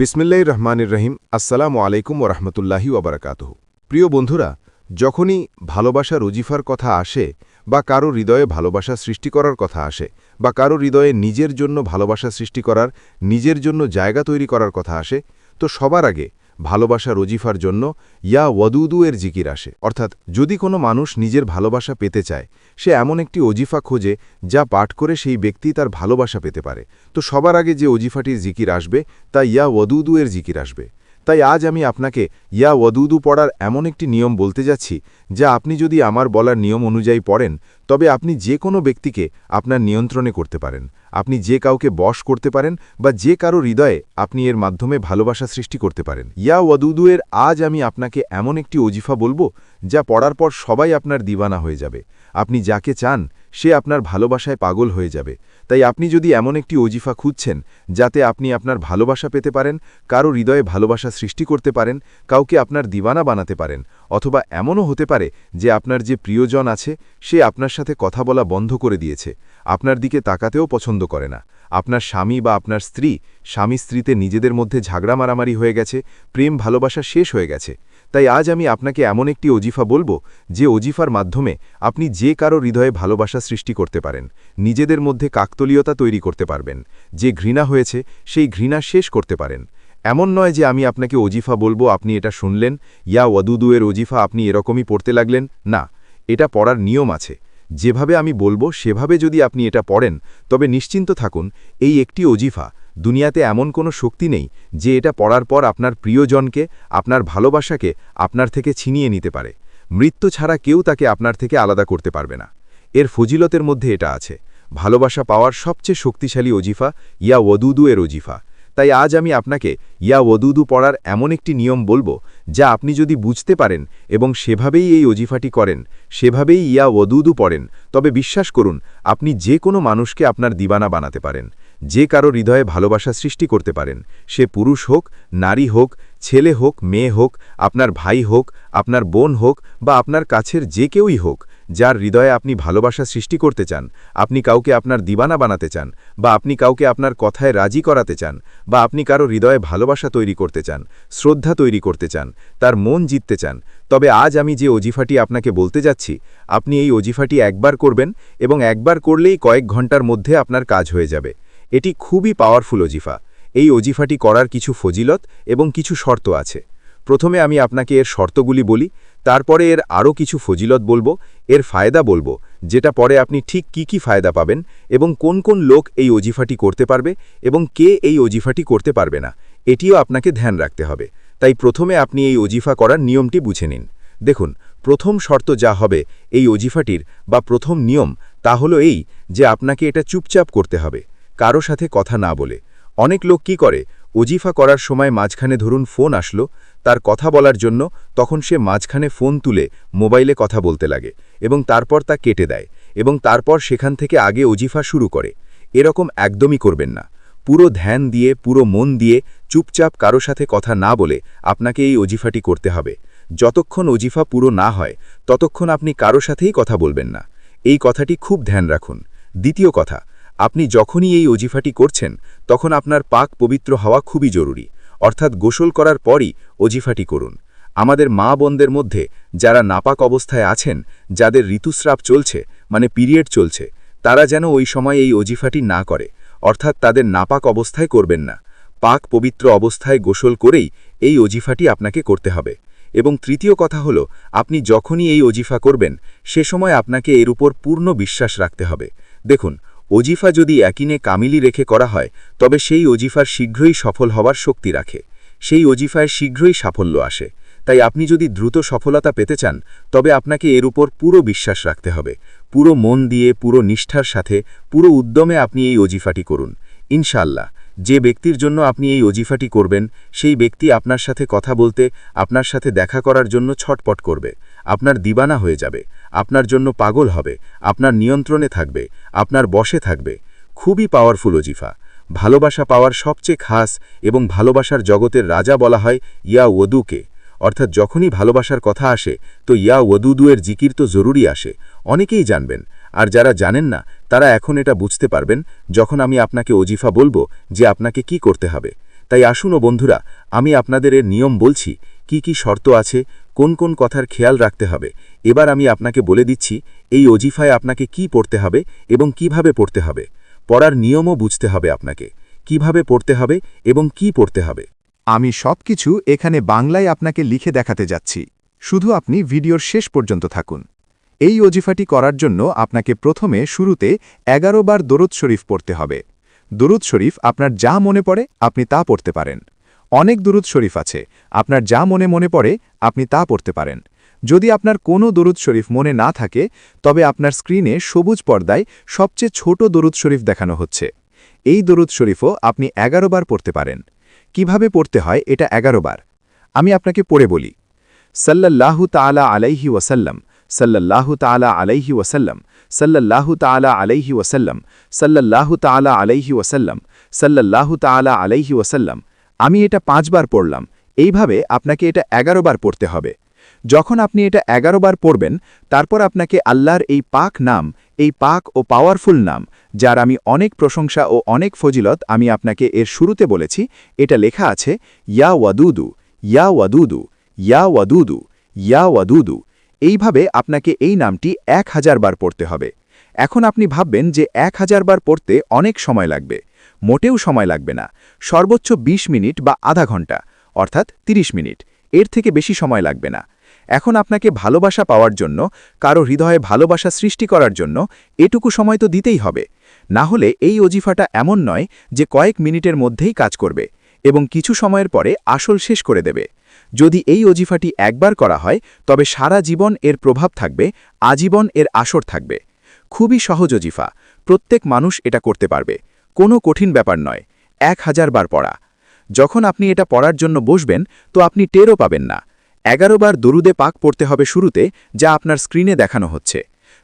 বিসমিল্লাহ রহমানির রহিম। আসসালামু আলাইকুম ওরহমতুল্লাহি ওবরাকাতহ প্রিয় বন্ধুরা, যখনই ভালোবাসা রুজিফার কথা আসে বা কারও হৃদয়ে ভালোবাসা সৃষ্টি করার কথা আসে বা কারও হৃদয়ে নিজের জন্য ভালোবাসা সৃষ্টি করার, নিজের জন্য জায়গা তৈরি করার কথা আসে, তো সবার আগে ভালোবাসার রজিফার জন্য ইয়া ওয়াদুদু এর জিকির আসে। অর্থাৎ, যদি কোনো মানুষ নিজের ভালোবাসা পেতে চায়, সে এমন একটি অজিফা খোঁজে যা পাঠ করে সেই ব্যক্তি তার ভালোবাসা পেতে পারে। তো সবার আগে যে অজিফাটির জিকির আসবে, তা ইয়া ওয়াদুদু এর জিকির আসবে। তাই আজ আমি আপনাকে ইয়া ওয়াদুদু পড়ার এমন একটি নিয়ম বলতে যাচ্ছি, যা আপনি যদি আমার বলার নিয়ম অনুযায়ী পড়েন, তবে আপনি যে কোনো ব্যক্তিকে আপনার নিয়ন্ত্রণে করতে পারেন। আপনি যে কাউকে বশ করতে পারেন বা যে কারও হৃদয়ে আপনি এর মাধ্যমে ভালোবাসা সৃষ্টি করতে পারেন। ইয়া ওয়াদুদু এর আজ আমি আপনাকে এমন একটি অজিফা বলব, যা পড়ার পর সবাই আপনার দিবানা হয়ে যাবে। আপনি যাকে চান সে আপনার ভালোবাসায় পাগল হয়ে যাবে। তাই আপনি যদি এমন একটি অজিফা খুঁজছেন, যাতে আপনি আপনার ভালোবাসা পেতে পারেন, কারও হৃদয়ে ভালোবাসা সৃষ্টি করতে পারেন, কাউকে আপনার দিবানা বানাতে পারেন, অথবা এমনও হতে পারে যে আপনার যে প্রিয়জন আছে, সে আপনার সাথে কথা বলা বন্ধ করে দিয়েছে, আপনার দিকে তাকাতেও পছন্দ করে না। আপনার স্বামী বা আপনার স্ত্রী, স্বামী স্ত্রীতে নিজেদের মধ্যে ঝাগড়া মারামারি হয়ে গেছে, প্রেম ভালোবাসা শেষ হয়ে গেছে। তাই আজ আমি আপনাকে এমন একটি অজিফা বলব, যে অজিফার মাধ্যমে আপনি যে কারও হৃদয়ে ভালোবাসা সৃষ্টি করতে পারেন, নিজেদের মধ্যে কাকতলীয়তা তৈরি করতে পারবেন, যে ঘৃণা হয়েছে সেই ঘৃণা শেষ করতে পারেন। এমন নয় যে আমি আপনাকে অজিফা বলব, আপনি এটা শুনলেন, ইয়া ওয়াদুদুয়ের অজিফা আপনি এরকমই পড়তে লাগলেন, না, এটা পড়ার নিয়ম আছে। যেভাবে আমি বলব, সেভাবে যদি আপনি এটা পড়েন, তবে নিশ্চিন্ত থাকুন, এই একটি অজিফা দুনিয়াতে এমন কোনো শক্তি নেই যে এটা পড়ার পর আপনার প্রিয়জনকে, আপনার ভালোবাসাকে আপনার থেকে ছিনিয়ে নিতে পারে। মৃত্যু ছাড়া কেউ তাকে আপনার থেকে আলাদা করতে পারবে না। এর ফজিলতের মধ্যে এটা আছে। ভালোবাসা পাওয়ার সবচেয়ে শক্তিশালী অজিফা ইয়া ওদুদু এর অজিফা তাই আজ আমি আপনাকে ইয়া ওদুদু পড়ার এমন একটি নিয়ম বলব, যা আপনি যদি বুঝতে পারেন এবং সেভাবেই এই অজিফাটি করেন, সেভাবেই ইয়া ওদুদু পড়েন, তবে বিশ্বাস করুন, আপনি যে কোনো মানুষকে আপনার দিবানা বানাতে পারেন, যে কারও হৃদয়ে ভালোবাসা সৃষ্টি করতে পারেন, সে পুরুষ হোক, নারী হোক, ছেলে হোক, মেয়ে হোক, আপনার ভাই হোক, আপনার বোন হোক বা আপনার কাছের যে কেউই হোক যার হৃদয়ে আপনি ভালোবাসা সৃষ্টি করতে চান, আপনি কাউকে আপনার দিবানা বানাতে চান, বা আপনি কাউকে আপনার কথায় রাজি করাতে চান, বা আপনি কারও হৃদয়ে ভালোবাসা তৈরি করতে চান, শ্রদ্ধা তৈরি করতে চান, তার মন জিততে চান, তবে আজ আমি যে অজিফাটি আপনাকে বলতে যাচ্ছি, আপনি এই অজিফাটি একবার করবেন এবং একবার করলেই কয়েক ঘণ্টার মধ্যে আপনার কাজ হয়ে যাবে। এটি খুবই পাওয়ারফুল অজিফা। এই অজিফাটি করার কিছু ফজিলত এবং কিছু শর্ত আছে। প্রথমে আমি আপনাকে এর শর্তগুলি বলি, তারপরে এর আরও কিছু ফজিলত বলব, এর ফায়দা বলব, যেটা পরে আপনি ঠিক কি কি ফায়দা পাবেন এবং কোন কোন লোক এই অজিফাটি করতে পারবে এবং কে এই অজিফাটি করতে পারবে না, এটিও আপনাকে ধ্যান রাখতে হবে। তাই প্রথমে আপনি এই অজিফা করার নিয়মটি বুঝে নিন। দেখুন, প্রথম শর্ত যা হবে এই অজিফাটির বা প্রথম নিয়ম তা হলো এই যে আপনাকে এটা চুপচাপ করতে হবে, কারও সাথে কথা না বলে। অনেক লোক কি করে? অজিফা করার সময় মাঝখানে ধরুন ফোন আসলো, তার কথা বলার জন্য তখন সে মাঝখানে ফোন তুলে মোবাইলে কথা বলতে লাগে এবং তারপর তা কেটে দেয় এবং তারপর সেখান থেকে আগে ওজিফা শুরু করে। এরকম একদমই করবেন না। পুরো ধ্যান দিয়ে, পুরো মন দিয়ে চুপচাপ কারও সাথে কথা না বলে আপনাকে এই অজিফাটি করতে হবে। যতক্ষণ অজিফা পুরো না হয়, ততক্ষণ আপনি কারও সাথেই কথা বলবেন না। এই কথাটি খুব ধ্যান রাখুন। দ্বিতীয় কথা আপনি যখনই এই অজিফাটি করছেন, তখন আপনার পাক পবিত্র হওয়া খুবই জরুরি। অর্থাৎ গোসল করার পরই অজিফাটি করুন। আমাদের মা বোনদের মধ্যে যারা নাপাক অবস্থায় আছেন, যাদের ঋতুস্রাব চলছে মানে পিরিয়ড চলছে, তারা যেন ওই সময় এই অজিফাটি না করে। অর্থাৎ তাদের নাপাক অবস্থায় করবেন না। পাক পবিত্র অবস্থায় গোসল করেই এই অজিফাটি আপনাকে করতে হবে। এবং তৃতীয় কথা হলো, আপনি যখনই এই অজিফা করবেন, সে সময় আপনাকে এর উপর পূর্ণ বিশ্বাস রাখতে হবে। দেখুন অজিফা যদি একিনে কামিলি রেখে করা হয়, তবে সেই অজিফার শীঘ্রই সফল হওয়ার শক্তি রাখে। সেই অজিফায় শীঘ্রই সাফল্য আসে। তাই আপনি যদি দ্রুত সফলতা পেতে চান, তবে আপনাকে এর উপর পুরো বিশ্বাস রাখতে হবে। পুরো মন দিয়ে, পুরো নিষ্ঠার সাথে, পুরো উদ্যমে আপনি এই অজিফাটি করুন। ইনশাল্লাহ যে ব্যক্তির জন্য আপনি এই অজিফাটি করবেন, সেই ব্যক্তি আপনার সাথে কথা বলতে, আপনার সাথে দেখা করার জন্য ছটপট করবে। আপনার দিবানা হয়ে যাবে, আপনার জন্য পাগল হবে, আপনার নিয়ন্ত্রণে থাকবে, আপনার বসে থাকবে। খুবই পাওয়ারফুল অজিফা ভালোবাসা পাওয়ার সবচেয়ে খাস এবং ভালোবাসার জগতের রাজা বলা হয় ইয়া ওদুকে অর্থাৎ যখনই ভালোবাসার কথা আসে, তো ইয়া ওদুদুয়ের জিকির তো জরুরি আসে। অনেকেই জানবেন, আর যারা জানেন না, তারা এখন এটা বুঝতে পারবেন যখন আমি আপনাকে অজিফা বলব যে আপনাকে কি করতে হবে। তাই আসুন ও বন্ধুরা, আমি আপনাদের এর নিয়ম বলছি কি কি শর্ত আছে, কোন কোন কথার খেয়াল রাখতে হবে, এবার আমি আপনাকে বলে দিচ্ছি, এই অজিফায় আপনাকে কি পড়তে হবে এবং কীভাবে পড়তে হবে। পড়ার নিয়মও বুঝতে হবে আপনাকে, কীভাবে পড়তে হবে এবং কি পড়তে হবে। আমি সবকিছু এখানে বাংলায় আপনাকে লিখে দেখাতে যাচ্ছি, শুধু আপনি ভিডিওর শেষ পর্যন্ত থাকুন। এই অজিফাটি করার জন্য আপনাকে প্রথমে শুরুতে এগারো বার দরুদ শরীফ পড়তে হবে। দরুদ শরীফ আপনার যা মনে পড়ে আপনি তা পড়তে পারেন। অনেক দরুদ শরীফ আছে। আপনার যা মনে মনে পড়ে, আপনি তা পড়তে পারেন। যদি আপনার কোনো দরুদ শরীফ মনে না থাকে, তবে আপনার স্ক্রিনে সবুজ পর্দায় সবচেয়ে ছোট দরুদ শরীফ দেখানো হচ্ছে। এই দরুদ শরীফও আপনি এগারো বার পড়তে পারেন। কীভাবে পড়তে হয় এটা এগারো বার? আমি আপনাকে পড়ে বলি। সাল্লাল্লাহু তাআলা আলাইহি ওয়াসাল্লাম, সাল্লাল্লাহু তাআলা আলাইহি ওয়াসাল্লাম, সাল্লাল্লাহু তাআলা আলাইহি ওয়াসাল্লাম, সাল্লাল্লাহু তাআলা আলাইহি ওয়াসাল্লাম, সাল্লাল্লাহু তাআলা আলাইহি ওয়াসাল্লাম আমি এটা পাঁচবার পড়লাম। এইভাবে আপনাকে এটা এগারো বার পড়তে হবে। যখন আপনি এটা এগারো বার পড়বেন, তারপর আপনাকে আল্লাহর এই পাক নাম, এই পাক ও পাওয়ারফুল নাম, যার আমি অনেক প্রশংসা ও অনেক ফজিলত আমি আপনাকে এর শুরুতে বলেছি, এটা লেখা আছে, ইয়া ওয়াদুদু ইয়া ওয়াদুদু ইয়া ওয়াদুদু ইয়া ওয়াদুদু। এইভাবে আপনাকে এই নামটি এক হাজার বার পড়তে হবে। এখন আপনি ভাববেন যে এক হাজার বার পড়তে অনেক সময় লাগবে। মোটেও সময় লাগবে না। সর্বোচ্চ ২০ মিনিট বা আধা ঘণ্টা, অর্থাৎ ৩০ মিনিট। এর থেকে বেশি সময় লাগবে না। এখন আপনাকে ভালোবাসা পাওয়ার জন্য, কারও হৃদয়ে ভালোবাসা সৃষ্টি করার জন্য এটুকু সময় তো দিতেই হবে। না হলে এই অজিফাটা এমন নয় যে কয়েক মিনিটের মধ্যেই কাজ করবে এবং কিছু সময়ের পরে আসল শেষ করে দেবে। যদি এই অজিফাটি একবার করা হয়, তবে সারা জীবন এর প্রভাব থাকবে, আজীবন এর আসর থাকবে। খুবই সহজ অজিফা। প্রত্যেক মানুষ এটা করতে পারবে। কোনো কঠিন ব্যাপার নয়, এক হাজার বার পড়া। যখন আপনি এটা পড়ার জন্য বসবেন, তো আপনি টেরও পাবেন না। এগারো বার দরুদে পাক পড়তে হবে শুরুতে, যা আপনার স্ক্রিনে দেখানো হচ্ছে।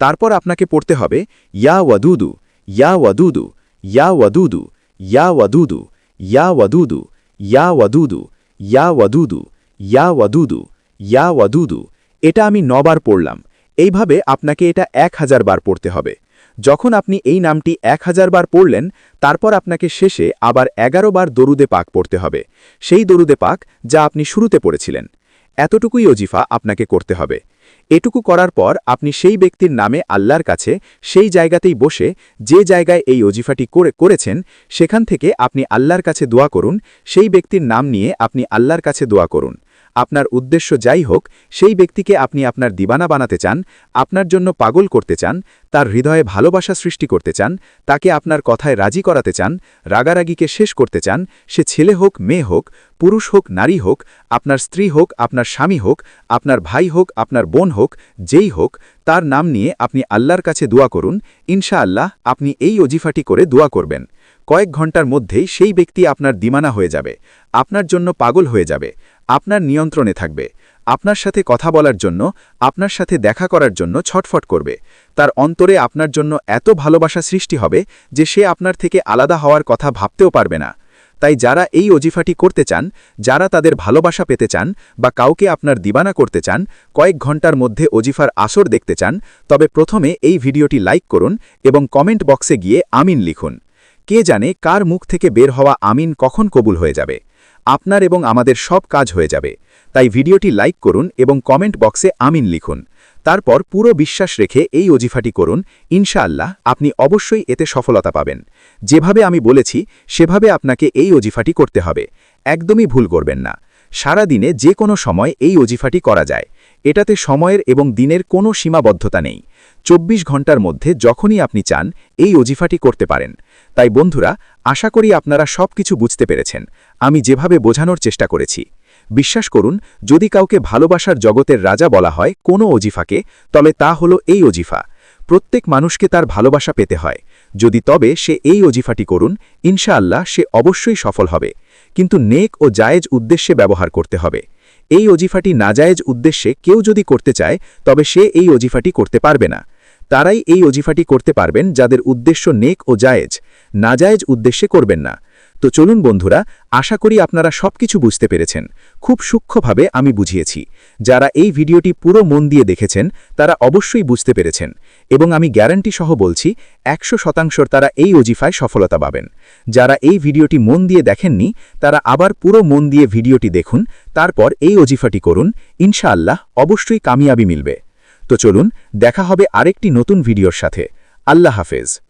তারপর আপনাকে পড়তে হবে, ইয়া ওয়াদুদু ইয়া ওয়াদুদু ইয়া ওয়াদুদু ইয়া ওয়াদুদু ইয়া ওয়াদুদু ইয়া ওয়াদুদু ইয়া ওয়াদুদু ইয়া ওয়াদুদু ইয়া ওয়াদুদু। এটা আমি নবার পড়লাম। এইভাবে আপনাকে এটা এক হাজার বার পড়তে হবে। যখন আপনি এই নামটি এক হাজার বার পড়লেন, তারপর আপনাকে শেষে আবার এগারো বার দরুদে পাক পড়তে হবে। সেই দরুদে পাক যা আপনি শুরুতে পড়েছিলেন। এতটুকুই অজিফা আপনাকে করতে হবে। এটুকু করার পর আপনি সেই ব্যক্তির নামে আল্লাহর কাছে সেই জায়গাতেই বসে যে জায়গায় এই অজিফাটি করে, করেছেন, সেখান থেকে আপনি আল্লাহর কাছে দোয়া করুন, সেই ব্যক্তির নাম নিয়ে আপনি আল্লাহর কাছে দোয়া করুন। আপনার উদ্দেশ্য যাই হোক, সেই ব্যক্তিকে আপনি আপনার দিবানা বানাতে চান, আপনার জন্য পাগল করতে চান, তার হৃদয়ে ভালোবাসা সৃষ্টি করতে চান, তাকে আপনার কথায় রাজি করাতে চান, রাগারাগিকে শেষ করতে চান, সে ছেলে হোক, মেয়ে হোক, পুরুষ হোক, নারী হোক, আপনার স্ত্রী হোক, আপনার স্বামী হোক, আপনার ভাই হোক, আপনার বোন হোক, যেই হোক, তার নাম নিয়ে আপনি আল্লাহর কাছে দোয়া করুন ইনশা আল্লাহ আপনি এই অজিফাটি করে দোয়া করবেন। কয়েক ঘণ্টার মধ্যেই সেই ব্যক্তি আপনার দিমানা হয়ে যাবে, আপনার জন্য পাগল হয়ে যাবে আপনার নিয়ন্ত্রণে থাকবে। আপনার সাথে কথা বলার জন্য, আপনার সাথে দেখা করার জন্য ছটফট করবে। তার অন্তরে আপনার জন্য এত ভালোবাসা সৃষ্টি হবে যে সে আপনার থেকে আলাদা হওয়ার কথা ভাবতেও পারবে না। তাই যারা এই অজিফাটি করতে চান, যারা তাদের ভালোবাসা পেতে চান বা কাউকে আপনার দিবানা করতে চান, কয়েক ঘণ্টার মধ্যে অজিফার আসর দেখতে চান, তবে প্রথমে এই ভিডিওটি লাইক করুন এবং কমেন্ট বক্সে গিয়ে আমিন লিখুন। কে জানে কার মুখ থেকে বের হওয়া আমিন কখন কবুল হয়ে যাবে। আপনার এবং আমাদের সব কাজ হয়ে যাবে। তাই ভিডিওটি লাইক করুন এবং কমেন্ট বক্সে আমিন লিখুন। তারপর পুরো বিশ্বাস রেখে এই অজিফাটি করুন। ইনশাআল্লাহ আপনি অবশ্যই এতে সফলতা পাবেন। যেভাবে আমি বলেছি, সেভাবে আপনাকে এই অজিফাটি করতে হবে। একদমই ভুল করবেন না। সারা দিনে যে কোনো সময় এই অজিফাটি করা যায়। এটাতে সময়ের এবং দিনের কোনো সীমাবদ্ধতা নেই। চব্বিশ ঘণ্টার মধ্যে যখনই আপনি চান, এই অজিফাটি করতে পারেন। তাই বন্ধুরা, আশা করি আপনারা সব কিছু বুঝতে পেরেছেন। আমি যেভাবে বোঝানোর চেষ্টা করেছি। বিশ্বাস করুন, যদি কাউকে ভালোবাসার জগতের রাজা বলা হয় কোনো অজিফাকে, তবে তা হলো এই অজিফা। প্রত্যেক মানুষকে তার ভালোবাসা পেতে হয়। যদি তবে সে এই অজিফাটি করুন, ইনশাআল্লাহ সে অবশ্যই সফল হবে। কিন্তু নেক ও জায়েজ উদ্দেশ্যে ব্যবহার করতে হবে। এই অজিফাটি নাজায়েজ উদ্দেশ্যে কেউ যদি করতে চায়, তবে সে এই অজিফাটি করতে পারবে না। তারাই এই অজিফাটি করতে পারবেন যাদের উদ্দেশ্য নেক ও জায়েজ। নাজায়েজ উদ্দেশ্যে করবেন না। তো চলুন বন্ধুরা, আশা করি আপনারা সবকিছু বুঝতে পেরেছেন। খুব সূক্ষ্মভাবে আমি বুঝিয়েছি। যারা এই ভিডিওটি পুরো মন দিয়ে দেখেছেন, তারা অবশ্যই বুঝতে পেরেছেন। এবং আমি গ্যারান্টি সহ বলছি, একশো শতাংশর তারা এই অজিফায় সফলতা পাবেন। যারা এই ভিডিওটি মন দিয়ে দেখেননি, তারা আবার পুরো মন দিয়ে ভিডিওটি দেখুন, তারপর এই অজিফাটি করুন। ইনশাআল্লাহ, অবশ্যই কামিয়াবি মিলবে। তো চলুন দেখা হবে আরেকটি নতুন ভিডিওর সাথে। আল্লাহ হাফেজ।